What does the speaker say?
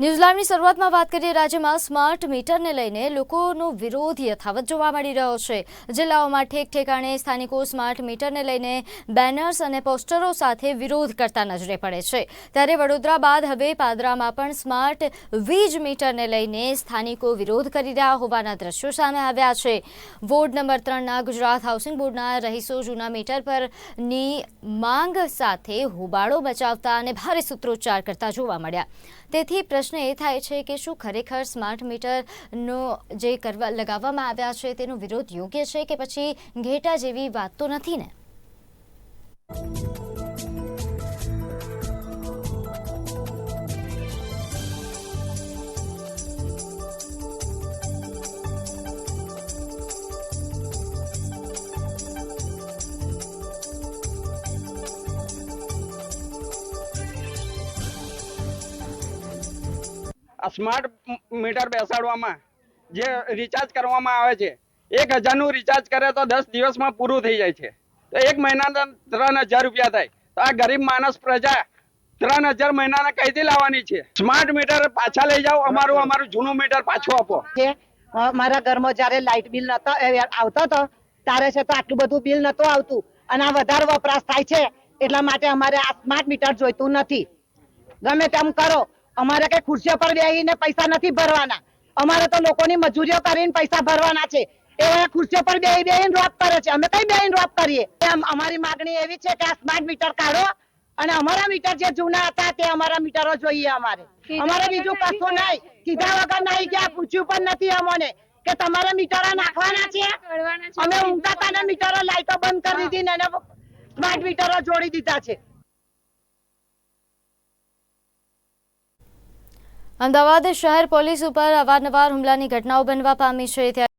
ન્યૂઝીલેન્ડની શરૂઆતમાં વાત કરીએ રાજ્યમાં સ્માર્ટ મીટરને લઈને લોકોનો વિરોધ યથાવત જોવા મળી રહ્યો છે. જિલ્લાઓમાં ઠેક ઠેકાણે સ્થાનિકો સ્માર્ટ મીટરને લઈને બેનર્સ અને પોસ્ટરો સાથે વિરોધ કરતા નજરે પડે છે. ત્યારે વડોદરા બાદ હવે પાદરામાં પણ સ્માર્ટ વીજ મીટરને લઈને સ્થાનિકો વિરોધ કરી રહ્યા હોવાના દ્રશ્યો સામે આવ્યા છે. વોર્ડ નંબર ત્રણના ગુજરાત હાઉસિંગ બોર્ડના રહીશો જૂના મીટર પરની માંગ સાથે હોબાળો મચાવતા અને ભારે સૂત્રોચ્ચાર કરતા જોવા મળ્યા. તેથી પ્રશ્ન એ થાય છે કે શું ખરેખર સ્માર્ટ મીટરનો જે કરવા, લગાવવામાં આવ્યા છે તેનો વિરોધ યોગ્ય છે કે પછી ઘેટા જેવી વાત તો નથી ને? સ્માર્ટ મીટર બેસાડવામાં જે રિચાર્જ કરવામાં આવે છે, એક હજારનું રિચાર્જ કરે તો દસ દિવસમાં પૂરું થઈ જાય છે. તો એક મહિનાના ત્રણ હજાર રૂપિયા થાય. તો આ ગરીબ માણસ પ્રજા ત્રણ હજાર મહિનાના કઈથી લાવવાની છે? સ્માર્ટ મીટર પાછા લઈ જાઓ, અમારું અમારું જૂનું મીટર પાછું આપો. મારા ઘરમાં જ્યારે લાઇટ બિલ નતો આવતો હતો ત્યારે છે તો આટલું બધું બિલ નતું આવતું. અને આ વધારે વપરાશ થાય છે, એટલા માટે અમારે આ સ્માર્ટ મીટર જોઈતું નથી. ગમે તેમ કરો. અમારે કઈ ખુરશીઓ પર બેસીને પૈસા નથી ભરવાના. અમારે તો લોકોની મજૂરીઓ કરીને પૈસા ભરવાના છે. એવા ખુરશીઓ પર બે બેહીન રોપ કરે છે. અમે કઈ બેહીન રોપ કરીએ? એમ અમારી માગણી એવી છે કે આ સ્માર્ટ મીટર કાઢો અને અમારા મીટર જે જૂના હતા તે અમારા મીટરો જોઈએ અમારે. અમારે બીજું કશું નહીં. કીધા વગર નહીં કે પૂછ્યું પણ નથી અમને કે તમારે મીટરો નાખવાના છે? અમે ઊંઘતા મીટરો લાઈટો બંધ કરી દીધી ને સ્માર્ટ મીટરો જોડી દીધા છે. અમદાવાદ શહેર પોલીસ ઉપર અવારનવાર હુમલાની ઘટનાઓ બનવા પામી છે ત્યારે